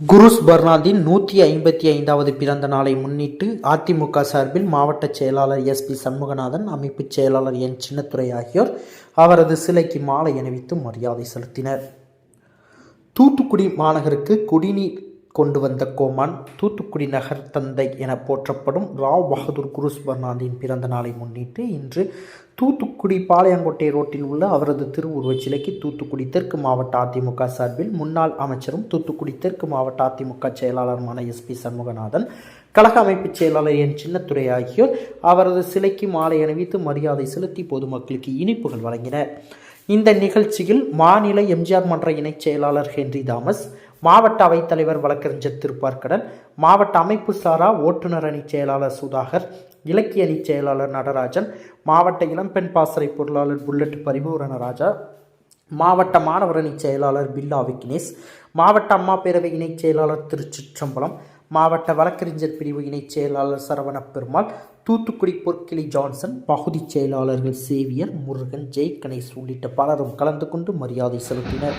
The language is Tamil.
குருஸ் பர்னாந்தின் நூற்றி ஐம்பத்தி ஐந்தாவது பிறந்த நாளை முன்னிட்டு அதிமுக சார்பில் மாவட்ட செயலாளர் எஸ் பி சண்முகநாதன் அமைப்புச் செயலாளர் என் சின்னத்துறை ஆகியோர் அவரது சிலைக்கு மாலை அணிவித்து மரியாதை செலுத்தினர். தூத்துக்குடி மாநகருக்கு குடிநீர் கொண்டு வந்த கோமான் தூத்துக்குடி நகர் தந்தை என போற்றப்படும் ராவ் பகதூர் குரு பர்னாந்தின் பிறந்த நாளை முன்னிட்டு இன்று தூத்துக்குடி பாளையங்கோட்டை ரோட்டில் உள்ள அவரது திருவுருவச் சிலைக்கு தூத்துக்குடி தெற்கு மாவட்ட அதிமுக சார்பில் முன்னாள் அமைச்சரும் தூத்துக்குடி தெற்கு மாவட்ட அதிமுக செயலாளருமான எஸ்பி சண்முகநாதன் கழக அமைப்புச் செயலாளர் என் சின்னத்துறை ஆகியோர் அவரது சிலைக்கு மாலை அணிவித்து மரியாதை செலுத்தி பொதுமக்களுக்கு இனிப்புகள் வழங்கினர். இந்த நிகழ்ச்சியில் மாநில எம்ஜிஆர் மன்ற இணைச் செயலாளர் ஹென்றி தாமஸ் மாவட்ட அவைத்தலைவர் வழக்கறிஞர் திருப்பார்கடல் மாவட்ட அமைப்பு சாரா ஓட்டுநர் அணி செயலாளர் சுதாகர் இலக்கிய அணி செயலாளர் நடராஜன் மாவட்ட இளம்பெண் பாசறை பொருளாளர் புல்லட் பரிபூரணராஜா மாவட்ட மாணவர் அணி செயலாளர் பில்லா விக்னேஷ் மாவட்ட அம்மா பேரவை இணைச் செயலாளர் திருச்சிற்றம்பலம் மாவட்ட வழக்கறிஞர் பிரிவு இணைச் செயலாளர் சரவண பெருமாள் தூத்துக்குடி பொற்கிளி ஜான்சன் பகுதி செயலாளர்கள் சேவியர் முருகன் ஜெய் கணேஷ் உள்ளிட்ட பலரும் கலந்து கொண்டு மரியாதை செலுத்தினர்.